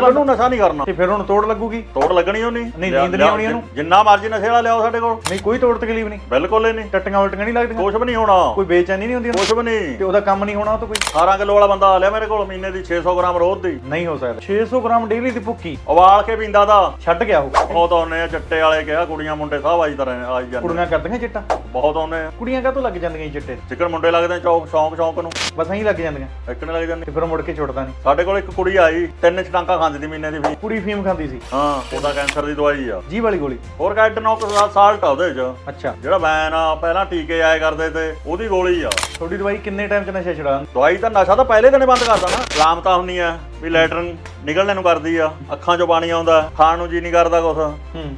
ਕੱਲ ਨੂੰ ਨਸ਼ਾ ਨਹੀਂ ਕਰਨਾ। ਤੇ ਫਿਰ ਹੁਣ ਤੋੜ ਲੱਗੂਗੀ? ਤੋੜ ਲੱਗਣੀ ਉਹ ਨਹੀਂ ਨੀਂਦ ਨਹੀਂ ਆਉਣੀ ਇਹਨੂੰ? ਜਿੰਨਾ ਮਰਜ਼ੀ ਨਸ਼ੇ ਵਾਲਾ ਲਿਆਓ ਸਾਡੇ ਕੋਲ। ਨਹੀਂ ਕੋਈ ਤੋੜ ਤਕਲੀਫ ਨਹੀਂ। ਬਿਲਕੁਲ ਹੀ ਨਹੀਂ। ਟੱਟੀਆਂ ਉਲਟੀਆਂ ਨਹੀਂ ਲੱਗਦੀਆਂ। ਕੁਛ ਵੀ ਨਹੀਂ ਹੋਣਾ। ਕੋਈ ਬੇਚੈਨੀ ਨਹੀਂ ਹੁੰਦੀ ਉਹਨੂੰ? ਕੁਛ ਵੀ ਨਹੀਂ। ਤੇ ਉਹਦਾ ਕੰਮ ਨਹੀਂ ਹੋਣਾ ਉਹ ਤਾਂ ਕੋਈ। 18 ਕਿਲੋ ਵਾਲਾ ਬੰਦਾ ਆ ਲਿਆ ਮੇਰੇ ਕੋਲ ਮਹੀਨੇ ਦੀ 600 ਗ੍ਰਾਮ ਰੋਜ਼ ਦੀ। ਨਹੀਂ ਹੋ ਸਕਦਾ। 600 ਗ੍ਰਾਮ ਡੇਲੀ ਦੀ ਭੁੱਕੀ ਉਬਾਲ ਕੇ ਪੀਂਦਾ ਦਾ ਛੱਡ ਗਿਆ ਉਹ। ਬਹੁਤ ਆਉਨੇ ਆ ਚੱਟੇ ਵਾਲੇ ਕਿਹਾ ਕੁੜੀਆਂ ਮੁੰਡੇ ਸਭ ਆਈ ਤਰ੍ਹਾਂ ਆਈ ਜਾਂਦੇ। ਕੁੜੀਆਂ ਕਰਦੀਆਂ ਚਿੱਟਾ। ਬਹੁਤ ਆਉਨੇ ਆ। ਕੁੜੀਆਂ ਕਾਹਤੋਂ ਲੱਗ ਜਾਂਦੀਆਂ ਜੀ ਚਿੱਟੇ? ਚਿਕਨ ਮੁੰਡੇ ਲੱਗਦੇ ਆ ਚੌਕ ਸ਼ੌਂਕ ਸ਼ੌਂਕ ਨੂੰ। ਬਸ ਐਂ ਲੱਗ ਜਾਂਦੀਆਂ। ਇੱਕਣੇ ਲੱਗ ਜਾਂਦੇ। ਤੇ ਫਿਰ ਮੁੜ ਕੇ ਛੁੱਟਦਾ ਨਹੀਂ। ਸਾਡੇ ਕੋਲ ਇੱਕ ਕੁੜੀ ਆਈ ਤਿੰਨ ਚਟਾਂਕਾ ਖਾਂਦੀ ਸੀ ਮਹੀਨੇ ਦੀ ਵੀ। ਕੁੜੀ ਫੀਮ ਖਾਂਦੀ ਸੀ? ਹਾਂ ਉਹਦਾ ਕੈਂਸਰ ਦੀ ਦਵਾਈ ਆ। ਜੀ ਵਾਲੀ ਗੋਲੀ? ਹੋਰ ਕੈਟਨੋਕ ਸਾਲਟ ਆ ਉਹਦੇ ਚ। ਅੱਛਾ। ਜਿਹੜਾ ਬੈਨ ਆ ਪਹਿਲਾਂ ਟੀਕੇ ਆਏ ਕਰਦੇ ਤੇ ਉਹਦੀ ਗੋਲੀ ਆ। ਤੁਹਾਡੀ ਦਵਾਈ ਕਿੰਨੇ ਟਾਈਮ ਚ ਨਸ਼ਾ ਛੁਡਾਉਣ ਦਵਾਈ ਤਾਂ ਨਸ਼ਾ ਤਾਂ ਪਹਿਲੇ ਦਿਨ ਬੰਦ ਕਰਦਾ ਨਾ। ਲਾਮਤਾ ਹੁੰਦੀ ਆ। ਵੀ ਲੈਟਰਨ ਨਿਕਲਣ ਨੂੰ ਕਰਦੀ ਆ ਅੱਖਾਂ ਚੋਂ ਪਾਣੀ ਆਉਂਦਾ ਖਾਣ ਨੂੰ ਜੀ ਨਹੀਂ ਕਰਦਾ ਕੁਛ।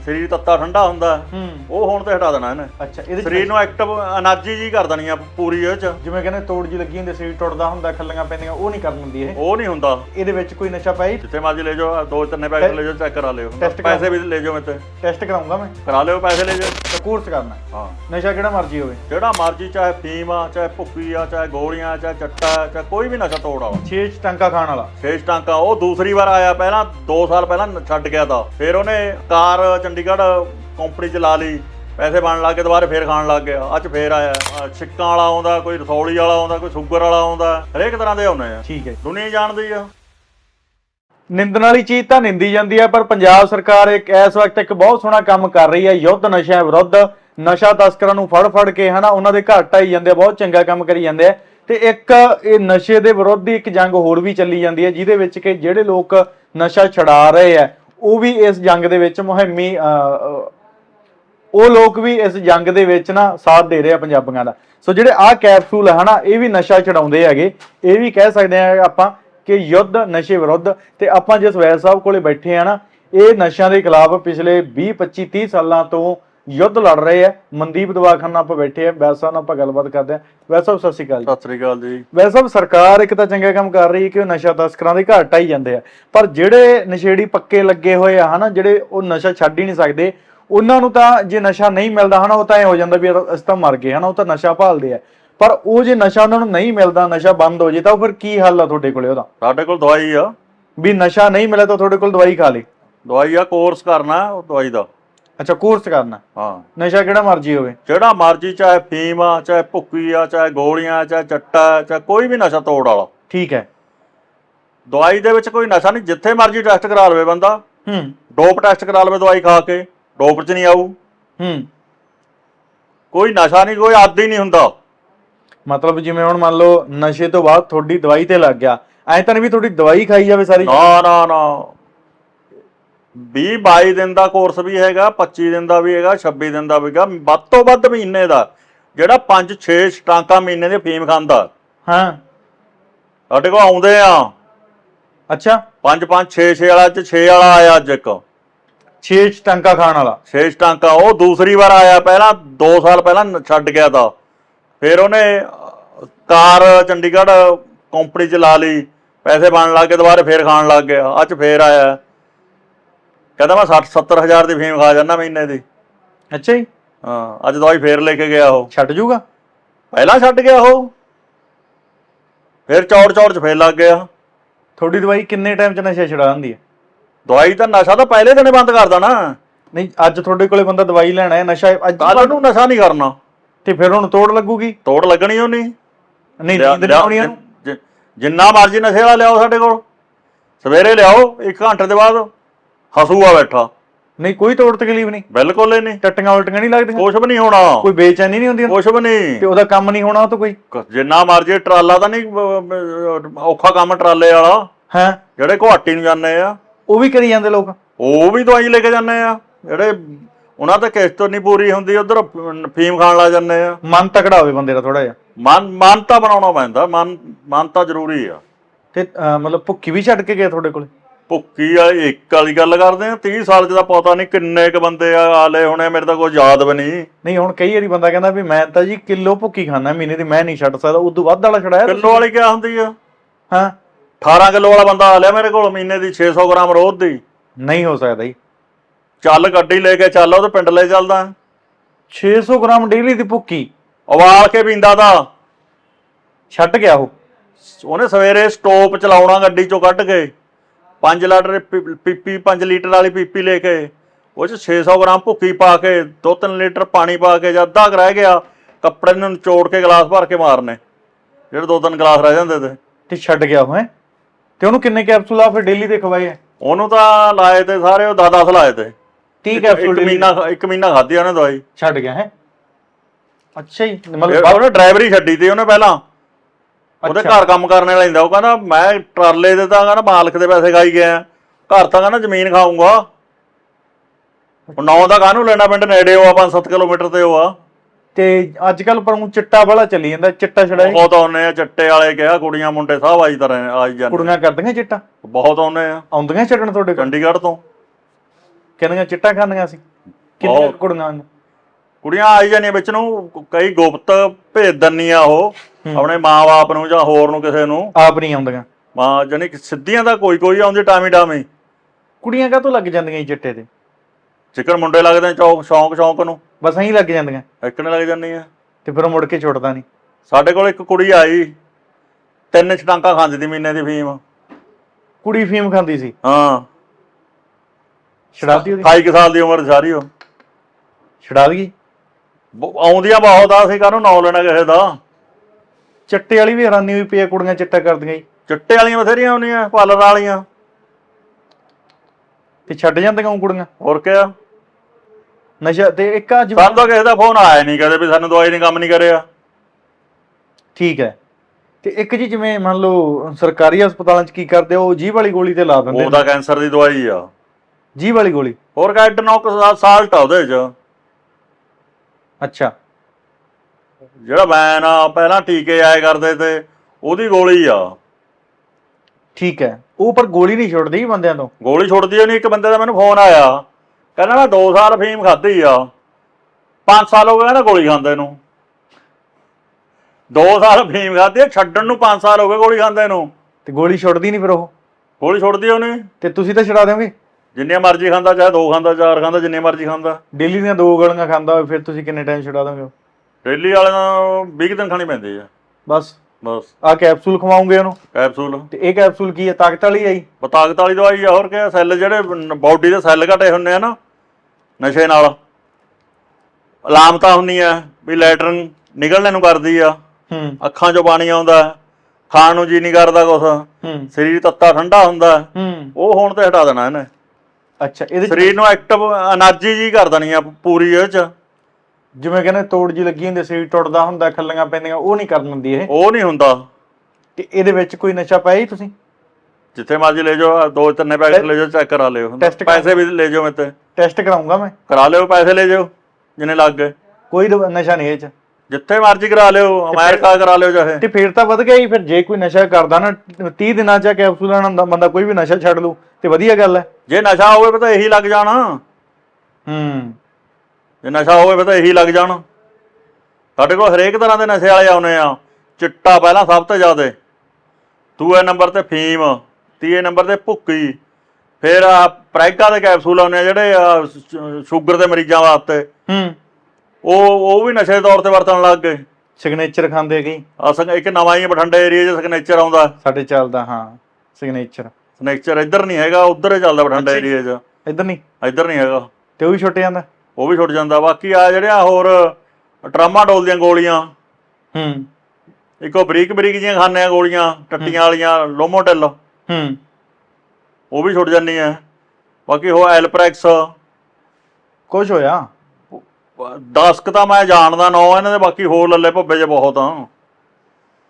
ਸਰੀਰ ਤੱਤਾ ਠੰਡਾ ਹੁੰਦਾ। ਹੂੰ। ਉਹ ਹੁਣ ਤੇ ਹਟਾ ਦੇਣਾ ਇਹਨੇ। ਅੱਛਾ ਇਹਦੇ ਸਰੀਰ ਨੂੰ ਐਕਟਿਵ એનર્ਜੀ ਜੀ ਕਰ ਦੇਣੀ ਆ ਪੂਰੀ ਇਹ ਚ। ਜਿਵੇਂ ਕਹਿੰਦੇ ਤੋੜ ਜੀ ਲੱਗੀ ਹੁੰਦੀ ਸਰੀਰ ਟੁੱਟਦਾ ਹੁੰਦਾ ਖੱਲੀਆਂ ਪੈਂਦੀਆਂ ਉਹ ਨਹੀਂ ਕਰਨ ਹੁੰਦੀ ਇਹ। ਉਹ ਨਹੀਂ ਹੁੰਦਾ। ਇਹਦੇ ਵਿੱਚ ਕੋਈ ਨਸ਼ਾ ਪਾਈ ਜਿੱਥੇ ਮਰਜ਼ੀ ਲੈ ਜਾਓ ਦੋ ਤਿੰਨ ਪੈਕਟ ਲੈ ਜਾਓ ਚੈੱਕ ਕਰਾ ਲਿਓ। ਪੈਸੇ ਵੀ ਲੈ ਜਾਓ ਮੇਤੇ ਟੈਸਟ ਕਰਾਉਂਗਾ ਮੈਂ। ਕਰਾ ਲਿਓ ਪੈਸੇ ਲੈ ਜਾਓ। ਕੋਰਸ ਕਰਨਾ। ਹਾਂ। ਨਸ਼ਾ ਕਿਹੜਾ ਮਰਜ਼ੀ ਹੋਵੇ। ਜਿਹੜਾ ਮਰਜ਼ੀ ਚਾਹੇ ਫੀਮ ਆ ਚਾਹੇ ਭੁੱਕੀ ਆ ਚਾਹੇ ਗੋਲੀਆਂ ਚਾਹੇ ਚੱਟਾ ਆ, ਚਾਹੇ ਕੋਈ ਵੀ ਨਸ਼ਾ ਤੋੜ ਆਵਾ ਛੇ ਚ ਟੰਕਾ ਖਾਣ ਵਾਲਾ। ਸ਼ੇਸ਼ ਟਾਂਕਾ ਉਹ ਦੂਸਰੀ ਵਾਰ ਆਇਆ ਪਹਿਲਾਂ 2 ਸਾਲ ਪਹਿਲਾਂ ਛੱਡ ਗਿਆ ਤਾ। ਫਿਰ ਉਹਨੇ ਕਾਰ ਚੰਡੀਗੜ੍ਹ ਕੰਪਨੀ ਚ ਲਾ ਲਈ ਪੈਸੇ ਬਣ ਲੱਗ ਗਏ ਦੁਬਾਰਾ ਫੇਰ ਖਾਣ ਲੱਗ ਗਿਆ। ਅੱਜ ਫੇਰ ਆਇਆ। ਆਹ ਛਿੱਕਾਂ ਵਾਲਾ ਆਉਂਦਾ ਕੋਈ ਰਸੌਲੀ ਵਾਲਾ ਆਉਂਦਾ ਕੋਈ ਸ਼ੂਗਰ ਵਾਲਾ ਆਉਂਦਾ ਹਰੇਕ ਤਰ੍ਹਾਂ ਦੇ ਆਉਂਦੇ ਆ। ਠੀਕ ਹੈ। ਦੁਨੀਆ ਜਾਣਦੀ ਆ। ਨਿੰਦਣ ਵਾਲੀ ਚੀਜ਼ ਤਾਂ ਨਿੰਦੀ ਜਾਂਦੀ ਹੈ ਪਰ ਪੰਜਾਬ ਸਰਕਾਰ ਇੱਕ ਇਸ ਵਕਤ ਇੱਕ ਬਹੁਤ ਸੋਹਣਾ ਕੰਮ ਕਰ ਰਹੀ ਹੈ ਯੁੱਧ ਨਸ਼ਿਆਂ ਵਿਰੁੱਧ ਨਸ਼ਾ ਤਸਕਰਾਂ ਨੂੰ ਫੜ ਫੜ ਕੇ ਹਨਾ ਉਹਨਾਂ ਦੇ ਘਰ ਢਾਈ ਜਾਂਦੇ ਆ ਬਹੁਤ ਚੰਗਾ ਕੰਮ ਕਰੀ ਜਾਂਦੇ ਆ। ਤੇ ਇੱਕ ਇਹ ਨਸ਼ੇ ਦੇ ਵਿਰੁੱਧ ਦੀ ਇੱਕ ਜੰਗ ਹੋਰ ਵੀ ਚੱਲੀ ਜਾਂਦੀ ਹੈ ਜਿਹਦੇ ਵਿੱਚ ਕਿ ਜਿਹੜੇ ਲੋਕ ਨਸ਼ਾ ਛਡਾ ਰਹੇ ਆ ਉਹ ਵੀ ਇਸ ਜੰਗ ਦੇ ਵਿੱਚ ਮੁਹਿੰਮੀ ਅਹ, ਉਹ ਲੋਕ ਵੀ ਇਸ ਜੰਗ ਦੇ ਵਿੱਚ ਨਾ ਸਾਥ ਦੇ ਰਹੇ ਆ ਪੰਜਾਬੀਆਂ ਦਾ। ਸੋ ਜਿਹੜੇ ਆਹ ਕੈਪਸੂਲ ਹੈ ਹਨਾ ਇਹ ਵੀ ਨਸ਼ਾ ਛਡਾਉਂਦੇ ਹੈਗੇ ਇਹ ਵੀ ਕਹਿ ਸਕਦੇ ਆ ਆਪਾਂ ਕਿ ਯੁੱਧ ਨਸ਼ੇ ਵਿਰੁੱਧ ਤੇ ਆਪਾਂ ਜਿਸ ਵੈਦ ਸਾਹਿਬ ਕੋਲੇ ਬੈਠੇ ਆ ਨਾ ਇਹ ਨਸ਼ਿਆਂ ਦੇ ਖਿਲਾਫ ਪਿਛਲੇ 20 25 30 ਸਾਲਾਂ ਤੋਂ ਯੁੱਧ ਲੜ ਰਹੇ ਆ। ਮਨਦੀਪ ਦਵਾਖਾਨਾ ਆਪਾਂ ਬੈਠੇ ਆ ਵੈਦ ਸਾਹਿਬ ਨਾਲ ਆਪਾਂ ਗੱਲਬਾਤ ਕਰਦੇ ਆ। ਵੈਦ ਸਾਹਿਬ ਸਤਿ ਸ਼੍ਰੀ ਅਕਾਲ ਜੀ। ਸਤਿ ਸ੍ਰੀ ਅਕਾਲ ਜੀ। ਵੈਸੇ ਸਾਹਿਬ ਸਰਕਾਰ ਇੱਕ ਤਾਂ ਚੰਗਾ ਕੰਮ ਕਰ ਰਹੀ ਹੈ ਕਿ ਉਹ ਨਸ਼ਾ ਤਸਕਰਾਂ ਦੇ ਘਰ ਢਾਈ ਜਾਂਦੇ ਆ। ਪਰ ਜਿਹੜੇ ਨਸ਼ੇੜੀ ਪੱਕੇ ਲੱਗੇ ਹੋਏ ਆ ਹਨਾ ਜਿਹੜੇ ਉਹ ਨਸ਼ਾ ਛੱਡ ਹੀ ਨਹੀਂ ਸਕਦੇ ਉਹਨਾਂ ਨੂੰ ਤਾਂ ਜੇ ਨਸ਼ਾ ਨਹੀਂ ਮਿਲਦਾ ਹਨਾ ਉਹ ਤਾਂ ਇਹ ਹੋ ਜਾਂਦਾ ਵੀ ਅਸੀਂ ਤਾਂ ਮਰ ਗਏ ਹਨਾ ਉਹ ਤਾਂ ਨਸ਼ਾ ਭਾਲਦੇ ਆ। ਪਰ ਉਹ ਜੇ ਨਸ਼ਾ ਉਹਨਾਂ ਨੂੰ ਨਹੀਂ ਮਿਲਦਾ ਨਸ਼ਾ ਬੰਦ ਹੋ ਜੇ ਤਾਂ ਫਿਰ ਕੀ ਹੱਲ ਆ ਤੁਹਾਡੇ ਕੋਲੇ ਉਹਦਾ? ਸਾਡੇ ਕੋਲ ਦਵਾਈ ਆ। ਵੀ ਨਸ਼ਾ ਨਹੀਂ ਮਿਲਿਆ ਤਾਂ ਤੁਹਾਡੇ ਕੋਲ ਦਵਾਈ ਖਾ ਲੇ ਦਵਾਈ ਆ ਕੋਰਸ ਕਰਨਾ ਉਹ ਦਵਾਈ ਦਾ। ਅੱਛਾ ਕੋਰਸ ਕਰਨਾ? ਹਾਂ। ਨਸ਼ਾ ਕਿਹੜਾ ਮਰਜ਼ੀ ਹੋਵੇ? ਜਿਹੜਾ ਮਰਜ਼ੀ ਚਾਹੇ ਫੀਮ ਆ ਚਾਹੇ ਭੁੱਕੀ ਆ ਚਾਹੇ ਗੋਲੀਆਂ ਆ, ਚਾਹੇ ਚੱਟਾ ਚਾਹੇ ਕੋਈ ਵੀ ਨਸ਼ਾ ਤੋੜ ਵਾਲਾ। ਠੀਕ ਹੈ। ਦਵਾਈ ਦੇ ਵਿੱਚ ਕੋਈ ਨਸ਼ਾ ਨਹੀਂ ਜਿੱਥੇ ਮਰਜ਼ੀ ਟੈਸਟ ਕਰਾ ਲਵੇ ਬੰਦਾ। ਹੂੰ। ਡੋਪ ਟੈਸਟ ਕਰਾ ਲਵੇ ਦਵਾਈ ਖਾ ਕੇ ਡੋਪ 'ਚ ਨਹੀਂ ਆਊ। ਹੂੰ। ਕੋਈ ਨਸ਼ਾ ਨਹੀਂ ਕੋਈ ਆਦੀ ਨਹੀਂ ਹੁੰਦਾ। ਮਤਲਬ ਜਿਵੇਂ ਹੁਣ ਮੰਨ ਲਓ ਨਸ਼ੇ ਤੋਂ ਬਾਅਦ ਤੁਹਾਡੀ ਦਵਾਈ ਤੇ ਲੱਗ ਗਿਆ ਐਂ ਤਾਂ ਨਹੀਂ ਵੀ ਤੁਹਾਡੀ ਦਵਾਈ ਖਾਈ ਜਾਵੇ ਸਾਰੀ? ਨਾ ਨਾ ਨਾ। 20 22 ਦਿਨ ਦਾ ਕੋਰਸ ਵੀ ਹੈਗਾ 25 ਦਿਨ ਦਾ ਵੀ ਹੈਗਾ 26 ਦਿਨ ਦਾ ਵੀ ਹੈਗਾ ਵੱਧ ਤੋਂ ਵੱਧ ਮਹੀਨੇ ਦਾ ਜਿਹੜਾ 5 6 ਸਟਾਂਕਾਂ ਮਹੀਨੇ ਦੇ ਫੀਮ ਖਾਂਦਾ। ਹਾਂ। ਸਾਡੇ ਕੋਲ ਆਉਂਦੇ ਆ। ਅੱਛਾ। 5 5 6 6 ਵਾਲਾ ਚ 6 ਵਾਲਾ ਆਇਆ ਅੱਜ ਇੱਕ। 6 ਟੰਕਾ ਖਾਣ ਵਾਲਾ। 6 ਸਟਾਂਕਾਂ ਉਹ ਦੂਸਰੀ ਵਾਰ ਆਇਆ ਪਹਿਲਾਂ 2 ਸਾਲ ਪਹਿਲਾਂ ਛੱਡ ਗਿਆ ਤਾ। ਫਿਰ ਉਹਨੇ ਕਾਰ ਚੰਡੀਗੜ੍ਹ ਕੰਪਨੀ ਚ ਲਾ ਲਈ ਪੈਸੇ ਬਣ ਲੱਗ ਗਏ ਦੁਬਾਰਾ ਫੇਰ ਖਾਣ ਲੱਗ ਗਿਆ ਅੱਜ ਫੇਰ ਆਇਆ। ਕਹਿੰਦਾ ਮੈਂ 60 70 ਹਜ਼ਾਰ ਦੀ ਫੀਮ ਖਾ ਜਾਂਦਾ ਮਹੀਨੇ ਦੀ। ਅੱਛਾ ਜੀ। ਹਾਂ ਅੱਜ ਦਵਾਈ ਫੇਰ ਲੈ ਕੇ ਗਿਆ ਉਹ। ਛੱਡ ਜੂਗਾ? ਪਹਿਲਾਂ ਛੱਡ ਗਿਆ ਉਹ। ਫਿਰ ਚੌੜ ਚੌੜ ਚ ਫੇਰ ਲੱਗ ਗਿਆ। ਤੁਹਾਡੀ ਦਵਾਈ ਕਿੰਨੇ ਟਾਈਮ ਚ ਨਸ਼ਾ ਛੁਡਾ ਦਿੰਦੀ ਹੈ? ਦਵਾਈ ਤਾਂ ਨਸ਼ਾ ਤਾਂ ਪਹਿਲੇ ਦਿਨ ਬੰਦ ਕਰ ਦੇਣਾ। ਨਹੀਂ ਅੱਜ ਤੁਹਾਡੇ ਕੋਲੇ ਬੰਦਾ ਦਵਾਈ ਲੈਣਾ ਹੈ ਨਸ਼ਾ ਅੱਜ ਕੱਲ ਨੂੰ ਨਸ਼ਾ ਨਹੀਂ ਕਰਨਾ। ਤੇ ਫਿਰ ਹੁਣ ਤੋੜ ਲੱਗੂਗੀ? ਤੋੜ ਲੱਗਣੀ ਉਹ ਨਹੀਂ ਨਹੀਂ ਨੀਂਦ ਨਹੀਂ ਆਉਣੀ ਜਿ- ਜਿੰਨਾ ਮਰਜ਼ੀ ਨਸ਼ੇ ਵਾਲਾ ਲਿਆਓ ਸਾਡੇ ਕੋਲ। ਸਵੇਰੇ ਲਿਆਓ 1 ਘੰਟੇ ਦੇ ਬਾਅਦ ਹਸੂਆ ਬੈਠਾ। ਨਹੀਂ ਕੋਈ ਤੋੜ ਤਕਲੀਫ ਨਹੀਂ। ਬਿਲਕੁਲ ਹੀ ਨਹੀਂ। ਟੱਟੀਆਂ ਉਲਟੀਆਂ ਨਹੀਂ ਲੱਗਦੀਆਂ। ਕੁਛ ਵੀ ਨਹੀਂ ਹੋਣਾ। ਕੋਈ ਬੇਚੈਨੀ ਨਹੀਂ ਹੁੰਦੀ ਉਹਨੂੰ? ਕੁਛ ਵੀ ਨਹੀਂ। ਤੇ ਉਹਦਾ ਕੰਮ ਨਹੀਂ ਹੋਣਾ ਉਹ ਤਾਂ ਕੋਈ? ਜਿੰਨਾ ਮਰਜ਼ੀ ਟਰਾਲਾ ਤਾਂ ਨਹੀਂ ਅਹ, ਅਹ, ਔਖਾ ਕੰਮ ਟਰਾਲੇ ਵਾਲਾ। ਹਾਂ? ਜਿਹੜੇ ਗੁਹਾਟੀ ਨੂੰ ਜਾਂਦੇ ਆ। ਉਹ ਵੀ ਕਰੀ ਜਾਂਦੇ ਲੋਕ। ਉਹ ਵੀ ਦਵਾਈ ਲੈ ਕੇ ਜਾਂਦੇ ਆ। ਜਿਹੜੇ ਉਹਨਾਂ ਤੇ ਕਿਸ਼ਤ ਨਹੀਂ ਪੂਰੀ ਹੁੰਦੀ ਉਧਰ ਫੀਮ ਖਾਣ ਲੱਗ ਜਾਂਦੇ ਆ। ਮਨ ਤਕੜਾ ਹੋਵੇ ਬੰਦੇ ਦਾ ਥੋੜਾ ਜਿਹਾ। ਮਨ ਮਨ ਤਾਂ ਬਣਾਉਣਾ ਪੈਂਦਾ ਮਨ ਮਨ ਤਾਂ ਜ਼ਰੂਰੀ ਆ। ਤੇ ਅਹ, ਮਤਲਬ ਭੁੱਕੀ ਵੀ ਛੱਡ ਕੇ ਗਿਆ ਤੁਹਾਡੇ ਕੋਲੇ? ਭੁੱਕੀ ਵਾਲੀ ਇੱਕ ਵਾਲੀ ਗੱਲ ਕਰਦੇ ਆ 30 ਸਾਲ ਚ ਦਾ ਪਤਾ ਨਹੀਂ ਕਿੰਨੇ ਕ ਬੰਦੇ ਆ ਆਲੇ ਹੋਣੇ ਮੇਰੇ ਤਾਂ ਕੋਈ ਯਾਦ ਵੀ ਨਹੀਂ। ਨਹੀਂ ਹੁਣ ਕਈ ਵਾਰੀ ਬੰਦਾ ਕਹਿੰਦਾ ਵੀ ਮੈਂ ਤਾਂ ਜੀ ਕਿਲੋ ਭੁੱਕੀ ਖਾਣਾ ਮਹੀਨੇ ਦੀ ਮੈਂ ਨਹੀਂ ਛੱਡ ਸਕਦਾ ਉਦੋਂ ਵੱਧ ਵਾਲਾ ਛੜਾਇਆ ਕਿਲੋ ਵਾਲੀ ਕਿਆ ਹੁੰਦੀ ਆ? ਹਾਂ। 18 ਕਿਲੋ ਵਾਲਾ ਬੰਦਾ ਆ ਲਿਆ ਮੇਰੇ ਕੋਲ ਮਹੀਨੇ ਦੀ 600 ਗ੍ਰਾਮ ਰੋਜ਼ ਦੀ। ਨਹੀਂ ਹੋ ਸਕਦਾ ਜੀ। ਚੱਲ ਗੱਡੀ ਲੈ ਕੇ ਚੱਲ ਉਹਦੇ ਪਿੰਡ ਲੈ ਚੱਲਦਾ। 600 ਗ੍ਰਾਮ ਡੇਲੀ ਦੀ ਭੁੱਕੀ। ਉਬਾਲ ਕੇ ਪੀਂਦਾ ਦਾ ਛੱਡ ਗਿਆ ਉਹ। ਉਹਨੇ ਸਵੇਰੇ ਸਟੋਪ ਚਲਾਉਣਾ ਗੱਡੀ ਚੋਂ ਕੱਢ ਕੇ। 5 ਲੀਟਰ ਪੀਪੀ 5 ਲੀਟਰ ਵਾਲੀ ਪੀਪੀ ਲੈ ਕੇ। ਉਹ ਚ 600 ਗ੍ਰਾਮ ਭੁੱਕੀ ਪਾ ਕੇ 2-3 ਲੀਟਰ ਪਾਣੀ ਪਾ ਕੇ ਜਦ ਅੱਧਾ ਕੁ ਰਹਿ ਗਿਆ ਕੱਪੜੇ ਨੂੰ ਨਿਚੋੜ ਕੇ ਗਲਾਸ ਭਰ ਕੇ ਮਾਰਨੇ। ਜਿਹੜੇ ਦੋ ਤਿੰਨ ਗਲਾਸ ਰਹਿ ਜਾਂਦੇ ਤੇ। ਤੇ ਛੱਡ ਗਿਆ ਹੋਏ ਤੇ ਉਹਨੂੰ ਕਿੰਨੇ ਕੈਪਸੂਲ ਆ ਫਿਰ ਡੇਲੀ ਦੇ ਖਵਾਏ ਉਹਨੂੰ ਤਾਂ ਲਾਏ ਤੇ ਸਾਰੇ ਉਹ 10-10 ਲਾਏ ਤੇ। 30 ਇੱਕ ਕੈਪਸੂਲ daily ਮਹੀਨਾ ਇੱਕ ਮਹੀਨਾ ਖਾਧੀ ਉਹਨੇ ਦਵਾਈ। ਛੱਡ ਗਿਆ ਹੈ। ਅੱਛਾ ਜੀ ਮਤਲਬ ਉਹਨੇ ਡਰਾਈਵਰੀ ਛੱਡੀ ਤੀ ਉਹਨੇ ਪਹਿਲਾਂ। ਉਹਦੇ। ਘਰ ਕੰਮ ਕਰਨ ਵਾਲਾ ਹੁੰਦਾ ਉਹ ਕਹਿੰਦਾ ਮੈਂ ਟਰਾਲੇ ਦੇ ਤਾਂ ਕਹਿੰਦਾ ਮਾਲਕ ਦੇ ਪੈਸੇ ਖਾਈ ਗਿਆ। ਘਰ ਤਾਂ ਕਹਿੰਦਾ ਜ਼ਮੀਨ ਖਾਊਂਗਾ। ਉਹ ਨੌ ਦਾ ਕਾਹਨੂੰ ਲੈਣਾ ਪਿੰਡ ਨੇੜੇ ਉਹ ਆ 5-7 ਕਿਲੋਮੀਟਰ ਤੇ ਉਹ ਆ। ਤੇ ਅੱਜ ਕੱਲ ਪਰ ਊਂ ਚਿੱਟਾ ਵਾਲਾ ਚੱਲੀ ਜਾਂਦਾ ਚਿੱਟਾ ਛੜਾਈ। ਬਹੁਤ ਆਉਨੇ ਆ ਚੱਟੇ ਵਾਲੇ ਕਿਹਾ ਕੁੜੀਆਂ ਮੁੰਡੇ ਸਭ ਆਈ ਤਰ੍ਹਾਂ ਆਈ ਜਾਂਦੇ। ਕੁੜੀਆਂ ਕਰਦੀਆਂ ਚਿੱਟਾ? ਬਹੁਤ ਆਉਨੇ ਆ। ਆਉਂਦੀਆਂ ਛੱਡਣ ਤੁਹਾਡੇ ਚੰਡੀਗੜ੍ਹ ਤੋਂ। ਕਹਿੰਦੀਆਂ ਚਿੱਟਾ ਖਾਂਦੀਆਂ ਸੀ? ਕਿੰਨੀਆਂ ਬਹੁਤ। ਕੁੜੀਆਂ ਨੇ? ਕੁੜੀਆਂ ਆਈ ਜਾਂਦੀਆਂ ਵਿੱਚ ਨੂੰ ਕਈ ਗੁਪਤ ਭੇਜ ਦਿੰਦੀਆਂ ਉਹ ਆਪਣੇ ਮਾਂ-ਬਾਪ ਨੂੰ ਜਾਂ ਹੋਰ ਨੂੰ ਕਿਸੇ ਨੂੰ। ਆਪ ਨਹੀਂ ਆਉਂਦੀਆਂ। ਮਾਂ ਜਾਨੀ ਕਿ ਸਿੱਧੀਆਂ ਤਾਂ ਕੋਈ ਕੋਈ ਆਉਂਦੀ ਟਾਮੀ ਟਾਮੀ ਕੁੜੀਆਂ ਕਾਹਤੋਂ ਲੱਗ ਜਾਂਦੀਆਂ ਜੀ ਚਿੱਟੇ ਤੇ? ਚਿਕਨ ਮੁੰਡੇ ਲੱਗਦੇ ਨੇ ਚੌਕ ਸ਼ੌਂਕ ਸ਼ੌਂਕ ਨੂੰ। ਬਸ ਐਂ ਲੱਗ ਜਾਂਦੀਆਂ। ਇੱਕਣੇ ਲੱਗ ਜਾਂਦੀ ਆ ਤੇ ਫਿਰ ਮੁੜ ਕੇ ਛੁੱਟਦਾ ਨਹੀਂ। ਸਾਡੇ ਕੋਲ ਇੱਕ ਕੁੜੀ ਆਈ ਤਿੰਨ ਛਟਾਂਕਾ ਖਾਂਦੀ ਦੀ ਮਹੀਨੇ ਦੀ ਫੀਮ। ਕੁੜੀ ਫੀਮ ਖਾਂਦੀ ਸੀ? ਹਾਂ। ਛਡਾਤੀ ਉਹਦੀ 28 ਕੁ ਸਾਲ ਦੀ ਉਮਰ ਸਾਰੀ ਉਹ। ਛਡਾ ਬ- ਆਉਂਦੀਆਂ ਬਹੁਤ ਆ ਅਸੀਂ ਕਾਹਨੂੰ ਨਾਂ ਲੈਣਾ ਕਿਸੇ ਦਾ? ਚਿੱਟੇ ਵਾਲੀ ਵੀ ਹੈਰਾਨੀ ਹੋਈ ਪਈ ਆ ਕੁੜੀਆਂ ਚਿੱਟਾ ਕਰਦੀਆਂ ਜੀ। ਚਿੱਟੇ ਵਾਲੀਆਂ ਬਥੇਰੀਆਂ ਆਉਂਦੀਆਂ ਪਾਲਣ ਵਾਲੀਆਂ। ਤੇ ਛੱਡ ਜਾਂਦੀਆਂ ਉਹ ਕੁੜੀਆਂ? ਹੋਰ ਕਿਆ? ਨਸ਼ਾ ਤੇ ਇੱਕ ਅੱਜ ਸਾਨੂੰ ਤਾਂ ਕਿਸੇ ਦਾ ਫੋਨ ਆਇਆ ਨਹੀਂ ਕਦੇ ਵੀ ਸਾਨੂੰ ਦਵਾਈ ਨੇ ਕੰਮ ਨਹੀਂ ਕਰਿਆ। ਠੀਕ ਹੈ। ਤੇ ਇੱਕ ਜੀ ਜਿਵੇਂ ਮੰਨ ਲਓ ਸਰਕਾਰੀ ਹਸਪਤਾਲਾਂ 'ਚ ਕੀ ਕਰਦੇ ਆ, ਉਹ ਜੀਭ ਵਾਲੀ ਗੋਲੀ ਤੇ ਲਾ ਦਿੰਦੇ ਨੇ। ਉਹਦਾ ਕੈਂਸਰ ਦੀ ਦਵਾਈ ਆ। ਜੀਭ ਵਾਲੀ ਗੋਲੀ? ਹੋਰ ਕੈਟ ਨੌਕ ਸਾਲਟ ਆ ਉਹਦੇ ਚ। ਅੱਛਾ। ਜਿਹੜਾ ਵੈਨ ਆ ਪਹਿਲਾਂ ਟੀਕੇ ਆਏ ਕਰਦੇ ਤੇ ਉਹਦੀ ਗੋਲੀ ਆ। ਠੀਕ ਹੈ। ਉਹ ਪਰ ਗੋਲੀ ਨਹੀਂ ਛੁੱਟਦੀ ਜੀ ਬੰਦਿਆਂ ਤੋਂ? ਗੋਲੀ ਛੁੱਟਦੀ ਓ ਨਹੀਂ ਇੱਕ ਬੰਦੇ ਦਾ ਮੈਨੂੰ ਫੋਨ ਆਇਆ। ਕਹਿੰਦਾ ਮੈਂ 2 ਸਾਲ ਫੀਮ ਖਾਧੀ ਆ। 5 ਸਾਲ ਹੋ ਗਏ ਕਹਿੰਦਾ ਗੋਲੀ ਖਾਂਦੇ ਨੂੰ। 2 ਸਾਲ ਫੀਮ ਖਾਧੀ ਆ, ਛੱਡਣ ਨੂੰ 5 ਸਾਲ ਹੋ ਗਏ ਗੋਲੀ ਖਾਂਦੇ ਨੂੰ। ਤੇ ਗੋਲੀ ਛੁੱਟਦੀ ਨਹੀਂ ਫਿਰ ਉਹ? ਗੋਲੀ ਛੁੱਟਦੀ ਨਹੀਂ। ਤੇ ਤੁਸੀਂ ਤਾਂ ਛਡਾ ਦਿਓਗੇ? ਜਿੰਨੇ ਮਰਜ਼ੀ ਖਾਂਦਾ ਚਾਹੇ ਦੋ ਖਾਂਦਾ ਚਾਰ ਖਾਂਦਾ ਜਿੰਨੇ ਮਰਜ਼ੀ ਖਾਂਦਾ। ਡੇਲੀ ਦੀਆਂ ਦੋ ਗੋਲੀਆਂ ਖਾਂਦਾ ਹੋਵੇ ਫਿਰ ਤੁਸੀਂ ਕਿੰਨੇ ਟਾਈਮ ਛਡਾ ਦੋਗੇ ਡੇਲੀ ਵਾਲੇ ਨੂੰ 20 ਦਿਨ ਖਾਣੀ ਪੈਂਦੀ ਆ। ਬਸ। ਬਸ। ਆ ਕੈਪਸੂਲ ਖਵਾਉਂਗੇ ਉਹਨੂੰ? ਕੈਪਸੂਲ ਤੇ ਇਹ ਕੈਪਸੂਲ ਕੀ ਹੈ ਤਾਕਤ ਵਾਲੀ ਆਈ ਤਾਕਤ ਵਾਲੀ ਦਵਾਈ ਆ ਹੋਰ ਕਿਆ ਸੈੱਲ ਜਿਹੜੇ ਬਾਡੀ ਦੇ ਸੈੱਲ ਘਟੇ ਹੁੰਦੇ ਆ ਨਾ ਨਸ਼ੇ ਨਾਲ। ਅਲਾਮਤਾਂ ਹੁੰਦੀਆਂ ਵੀ ਲੈਟਰਨ ਨਿਕਲਣੇ ਨੂੰ ਕਰਦੀ ਆ। ਹੂੰ। ਅੱਖਾਂ 'ਚੋਂ ਪਾਣੀ ਆਉਂਦਾ ਖਾਣ ਨੂੰ ਜੀ ਨਹੀਂ ਕਰਦਾ ਕੁਛ। ਹੂੰ। ਸਰੀਰ ਤੱਤਾ ਠੰਡਾ ਹੁੰਦਾ। ਹੂੰ। ਉਹ ਹੁਣ ਤੇ ਹਟਾ ਦੇਣਾ ਇਹਨੇ। ਅੱਛਾ ਇਹਦੇ ਸਰੀਰ ਨੂੰ ਐਕਟਿਵ એનર્ਜੀ ਜੀ ਕਰ ਦੇਣੀ ਆ ਪੂਰੀ ਇਹ ਚ। ਜਿਵੇਂ ਕਹਿੰਦੇ ਤੋੜ ਜੀ ਲੱਗੀ ਹੁੰਦੀ ਸਰੀਰ ਟੁੱਟਦਾ ਹੁੰਦਾ ਖੱਲੀਆਂ ਪੈਂਦੀਆਂ ਉਹ ਨਹੀਂ ਕਰਨ ਦਿੰਦੀ ਇਹ। ਉਹ ਨਹੀਂ ਹੁੰਦਾ। ਤੇ ਇਹਦੇ ਵਿੱਚ ਕੋਈ ਨਸ਼ਾ ਪਾਇਆ ਜੀ ਤੁਸੀਂ? ਜਿੱਥੇ ਮਰਜ਼ੀ ਲੈ ਜਾਓ ਦੋ ਤਿੰਨੇ ਪੈਕਟ ਲੈ ਜਾਓ ਚੈੱਕ ਕਰਾ ਲਿਓ। Test ਪੈਸੇ ਵੀ ਲੈ ਜਾਓ ਮੇਤੇ ਟੈਸਟ ਕਰਾਉਂਗਾ ਮੈਂ। ਕਰਾ ਲਿਓ ਪੈਸੇ ਲੈ ਜਾਓ ਜਿੰਨੇ ਲੱਗ ਗਏ। ਕੋਈ ਨਸ਼ਾ ਨਹੀਂ ਇਹ 'ਚ। ਜਿੱਥੇ ਮਰਜ਼ੀ ਕਰਾ ਲਿਓ ਅਮਰੀਕਾ ਕਰਾ ਲਿਓ ਚਾਹੇ। ਤੇ ਫਿਰ ਤਾਂ ਵਧ ਗਿਆ ਹੀ ਫਿਰ ਜੇ ਕੋਈ ਨਸ਼ਾ ਕਰਦਾ ਨਾ 30 ਦਿਨਾਂ 'ਚ ਕੈਪਸੂਲ ਆਣਾ ਬੰਦਾ ਕੋਈ ਵੀ ਨਸ਼ਾ ਛੱਡ ਲੂ ਤੇ ਵਧੀਆ ਗੱਲ ਹੈ। ਜੇ ਨਸ਼ਾ ਹੋਵੇ ਫਿਰ ਤਾਂ ਇਹੀ ਲੱਗ ਜਾਣਾ। ਹੂੰ। ਜੇ ਨਸ਼ਾ ਹੋਵੇ ਫਿਰ ਤਾਂ ਇਹੀ ਲੱਗ ਜਾਣ। ਸਾਡੇ ਕੋਲ ਹਰੇਕ ਤਰ੍ਹਾਂ ਦੇ ਨਸ਼ੇ ਵਾਲੇ ਆਉਨੇ ਆ। ਚਿੱਟਾ ਪਹਿਲਾਂ ਸਭ ਤੋਂ ਜ਼ਿਆਦੇ। ਦੂਏ ਨੰਬਰ ਤੇ ਫੀਮ ਤੀਏ ਨੰਬਰ ਤੇ ਭੁੱਕੀ। ਫਿਰ ਆ ਪ੍ਰੈਗਾ ਦੇ ਕੈਪਸੂਲ ਆਉਨੇ ਆ ਜਿਹੜੇ ਸ਼ੂਗਰ ਦੇ ਮਰੀਜ਼ਾਂ ਵਾਸਤੇ। ਹੂੰ। ਉਹ ਉਹ ਵੀ ਨਸ਼ੇ ਦੇ ਤੌਰ ਤੇ ਵਰਤਣ ਲੱਗ ਗਏ। ਸਿਗਨੇਚਰ ਖਾਂਦੇ ਗਈ ਆ ਸੰਗ ਇੱਕ ਨਵਾਂ ਹੀ ਬਠਿੰਡੇ ਏਰੀਆ 'ਚ ਸਿਗਨੇਚਰ ਆਉਂਦਾ। ਸਾਡੇ ਚੱਲਦਾ ਹਾਂ। ਸਿਗਨੇਚਰ ਸਿਗਨੇਚਰ ਇੱਧਰ ਨਹੀਂ ਹੈਗਾ ਉੱਧਰ ਹੀ ਚੱਲਦਾ ਬਠਿੰਡੇ ਏਰੀਆ 'ਚ। ਇਧਰ ਨਹੀਂ? ਇੱਧਰ ਨਹੀਂ ਹੈਗਾ। ਤੇ ਉਹ ਵੀ ਛੁੱਟ ਜਾਂਦਾ? ਉਹ ਵੀ ਛੁੱਟ ਜਾਂਦਾ। ਬਾਕੀ ਆ ਜਿਹੜਿਆ ਹੋਰ ਟਰਾਮਾਡੋਲ ਦੀਆਂ ਗੋਲੀਆਂ। ਹੂੰ। ਇੱਕੋ ਬਰੀਕ ਬਰੀਕ ਜੀਆਂ ਆ ਗੋਲੀਆਂ ਟੱਟੀਆਂ ਵਾਲੀਆਂ ਲੋਮੋਟੈਲ ਹੂੰ। ਉਹ ਵੀ ਛੁੱਟ ਜਾਂਦੀਆਂ ਬਾਕੀ ਹੋ ਐਲਪ੍ਰੈਕਸ। ਕੁਝ ਹੋਇਆ? 10 ਕ ਤਾਂ ਮੈਂ ਜਾਣਦਾ ਨੌ ਇਹਨਾਂ ਦੇ ਬਾਕੀ ਹੋਰ ਲੱਲੇ ਭੱਬੇ ਜੇ ਬਹੁਤ ਆ।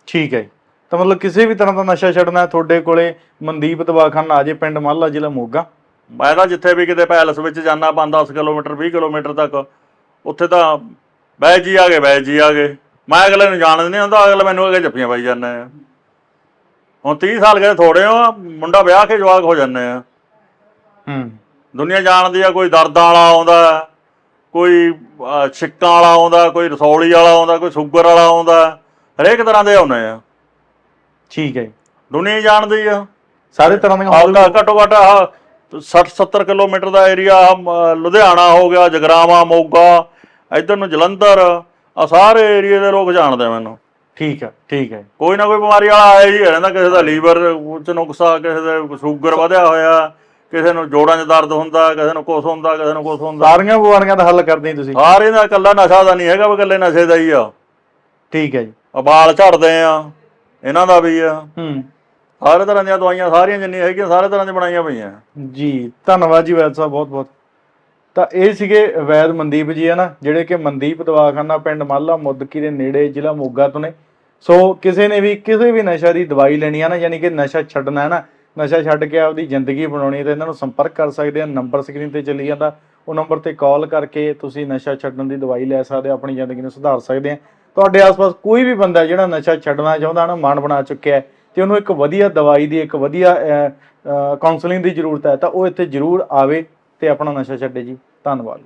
ਠੀਕ ਹੈ। ਤਾਂ ਮਤਲਬ ਕਿਸੇ ਵੀ ਤਰ੍ਹਾਂ ਦਾ ਨਸ਼ਾ ਛੱਡਣਾ ਹੈ, ਤੁਹਾਡੇ ਕੋਲੇ ਮਨਦੀਪ ਦਵਾਖਾਨਾ ਆ ਜੇ ਪਿੰਡ ਮਾਲਾ ਜ਼ਿਲ੍ਹਾ ਮੋਗਾ। ਮੈਂ ਤਾਂ ਜਿੱਥੇ ਵੀ ਕਿਤੇ ਪੈਲਸ ਵਿੱਚ ਜਾਣਾ 5-10 ਕਿਲੋਮੀਟਰ 20 ਕਿਲੋਮੀਟਰ ਤੱਕ ਉੱਥੇ ਤਾਂ ਬੈ ਜੀ ਆ ਗਏ ਬੈ ਜੀ ਆ ਗਏ। ਮੈਂ ਅਗਲੇ ਨੂੰ ਜਾਣਦਾ ਨਹੀਂ ਹੁੰਦਾ ਅਗਲੇ ਮੈਨੂੰ ਅੱਗੇ ਜੱਫੀਆਂ ਪਾਈ ਜਾਂਦੇ ਆ। ਹੁਣ 30 ਸਾਲ ਗਏ ਥੋੜੇ ਹੋ ਮੁੰਡਾ ਵਿਆਹ ਕੇ ਜਵਾਕ ਹੋ ਜਾਂਦੇ ਆ। ਹੂੰ। ਦੁਨੀਆ ਜਾਣਦੀ ਆ ਕੋਈ ਦਰਦਾਂ ਵਾਲਾ ਆਉਂਦਾ ਕੋਈ ਅਹ, ਛਿੱਕਾਂ ਵਾਲਾ ਆਉਂਦਾ ਕੋਈ ਰਸੌਲੀ ਵਾਲਾ ਆਉਂਦਾ ਕੋਈ ਸ਼ੂਗਰ ਵਾਲਾ ਆਉਂਦਾ ਹਰੇਕ ਤਰ੍ਹਾਂ ਦੇ ਆਉਂਦੇ ਆ। ਠੀਕ ਹੈ ਜੀ। ਦੁਨੀਆ ਹੀ ਜਾਣਦੀ ਆ। ਸਾਰੇ ਤਰ੍ਹਾਂ ਦੀਆਂ ਹੋਰ ਆਉਂਦਾ ਘੱਟੋ ਘੱਟ ਆਹ 60 70 ਕਿਲੋਮੀਟਰ ਦਾ ਏਰੀਆ ਲੁਧਿਆਣਾ ਹੋ ਗਿਆ ਜਗਰਾਵਾਂ ਮੋਗਾ ਇਧਰ ਨੂੰ ਜਲੰਧਰ ਆ ਸਾਰੇ ਏਰੀਏ ਦੇ ਲੋਕ ਜਾਣਦੇ ਆ ਮੈਨੂੰ। ਠੀਕ ਹੈ ਠੀਕ ਹੈ। ਕੋਈ ਨਾ ਕੋਈ ਬਿਮਾਰੀ ਵਾਲਾ ਆਇਆ ਹੀ ਰਹਿੰਦਾ ਕਿਸੇ ਦਾ ਲੀਵਰ ਚ ਨੁਕਸਾ ਕਿਸੇ ਦਾ ਸ਼ੂਗਰ ਵਧਿਆ ਹੋਇਆ ਕਿਸੇ ਨੂੰ ਜੋੜਾਂ 'ਚ ਦਰਦ ਹੁੰਦਾ ਕਿਸੇ ਨੂੰ ਕੁਛ ਹੁੰਦਾ ਕਿਸੇ ਨੂੰ ਕੁਛ ਹੁੰਦਾ। ਸਾਰੀਆਂ ਬਿਮਾਰੀਆਂ ਦਾ ਹੱਲ ਕਰਦੇ ਹੀ ਤੁਸੀਂ। ਸਾਰੇ ਦਾ ਇਕੱਲਾ ਨਸ਼ਾ ਦਾ ਨਹੀਂ ਹੈਗਾ ਵੀ ਇਕੱਲੇ ਨਸ਼ੇ ਦਾ ਹੀ ਆ। ਠੀਕ ਹੈ ਜੀ। ਆ ਵਾਲ ਝੜਦੇ ਆ। ਇਹਨਾਂ ਦਾ ਵੀ ਆ। ਹੂੰ। ਸਾਰੇ ਤਰ੍ਹਾਂ ਦੀਆਂ ਦਵਾਈਆਂ ਸਾਰੀਆਂ ਜਿੰਨੀਆਂ ਹੈਗੀਆਂ ਸਾਰੇ ਤਰ੍ਹਾਂ ਦੀਆਂ ਬਣਾਈਆਂ ਪਈਆਂ। ਜੀ ਧੰਨਵਾਦ ਜੀ ਵੈਦ ਸਾਹਿਬ ਬਹੁਤ ਬਹੁਤ। ਤਾਂ ਇਹ ਸੀਗੇ ਵੈਦ ਮਨਦੀਪ ਜੀ ਹੈ ਨਾ ਜਿਹੜੇ ਕਿ ਮਨਦੀਪ ਦਵਾਖਾਨਾ ਪਿੰਡ ਮਾਲਾ ਮੁੱਦਕੀ ਦੇ ਨੇੜੇ ਜ਼ਿਲ੍ਹਾ ਮੋਗਾ ਤੋਂ ਨੇ। ਸੋ ਕਿਸੇ ਨੇ ਵੀ ਕਿਸੇ ਵੀ ਨਸ਼ਾ ਦੀ ਦਵਾਈ ਲੈਣੀ ਹੈ ਨਾ ਯਾਨੀ ਕਿ ਨਸ਼ਾ ਛੱਡਣਾ ਹੈ ਨਾ ਨਸ਼ਾ ਛੱਡ ਕੇ ਆਪਦੀ ਜ਼ਿੰਦਗੀ ਬਣਾਉਣੀ ਹੈ ਤਾਂ ਇਹਨਾਂ ਨੂੰ ਸੰਪਰਕ ਕਰ ਸਕਦੇ ਆ ਨੰਬਰ ਸਕਰੀਨ ਤੇ ਚੱਲੀ ਜਾਂਦਾ। ਉਹ ਨੰਬਰ ਤੇ ਕਾਲ ਕਰਕੇ ਤੁਸੀਂ ਨਸ਼ਾ ਛੱਡਣ ਦੀ ਦਵਾਈ ਲੈ ਸਕਦੇ ਆ ਆਪਣੀ ਜ਼ਿੰਦਗੀ ਨੂੰ ਸੁਧਾਰ ਸਕਦੇ ਆ। ਤੁਹਾਡੇ ਆਸ-ਪਾਸ ਕੋਈ ਵੀ ਬੰਦਾ ਜਿਹੜਾ ਨਸ਼ਾ ਛੱਡਣਾ ਚਾਹੁੰਦਾ ਨਾ ਮਨ ਬਣਾ ਚੁੱਕਿਆ ਹੈ, ਤੇ ਉਹਨੂੰ ਇੱਕ ਵਧੀਆ ਦਵਾਈ ਦੀ, ਇੱਕ ਵਧੀਆ ਕਾਉਂਸਲਿੰਗ ਦੀ ਜ਼ਰੂਰਤ ਹੈ, ਤਾਂ ਉਹ ਇੱਥੇ ਜ਼ਰੂਰ ਆਵੇ ਤੇ ਆਪਣਾ ਨਸ਼ਾ ਛੱਡੇ ਜੀ। ਧੰਨਵਾਦ।